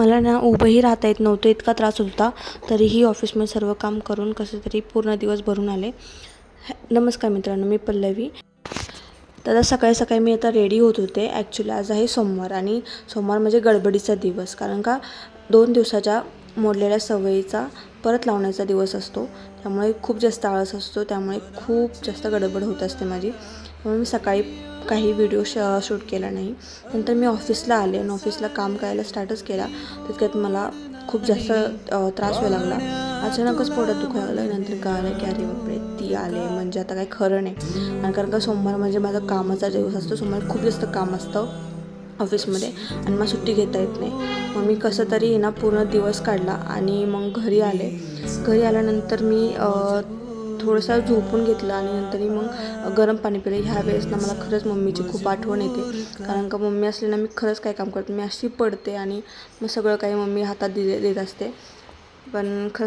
मला ना उभंही राहता येत नव्हतं इतका त्रास होत होता. तरीही ऑफिसमध्ये सर्व काम करून कसं तरी पूर्ण दिवस भरून आले. नमस्कार मित्रांनो मी पल्लवी. तर सकाळी सकाळी मी आता रेडी होत होते. ॲक्च्युली आज आहे सोमवार आणि सोमवार म्हणजे गडबडीचा दिवस. कारण का दोन दिवसाच्या मोडलेल्या सवयीचा परत लावण्याचा दिवस असतो. त्यामुळे खूप जास्त आळस असतो. त्यामुळे खूप जास्त गडबड होत असते माझी. म्हणून मी सकाळी काही व्हिडिओ श शूट केला नाही. नंतर मी ऑफिसला आले आणि ऑफिसला काम करायला स्टार्टच केला. तितक्यात मला खूप जास्त त्रास व्हायला लागला. अचानकच पोटात दुखायला लागलं नंतर कळालं की अरे बापरे ती आले. म्हणजे आता काही खरं नाही. आणि कारण का सोमवार म्हणजे माझा कामाचा दिवस असतो. सोमवार खूप जास्त काम असतं ऑफिसमध्ये आणि मला सुट्टी घेता येत नाही. मग मी कसं तरी ना पूर्ण दिवस काढला आणि मग घरी आले. घरी आल्यानंतर मी थोडंसं झोपून घेतलं आणि नंतर मग गरम पाणी पिलं. ह्या वेळेस ना मला खरंच मम्मीची खूप आठवण येते. कारण का मम्मी असली ना मी खरंच काय काम करते मी अशी पडते आणि मग सगळं काही मम्मी हातात दिले देत असते. पण खरं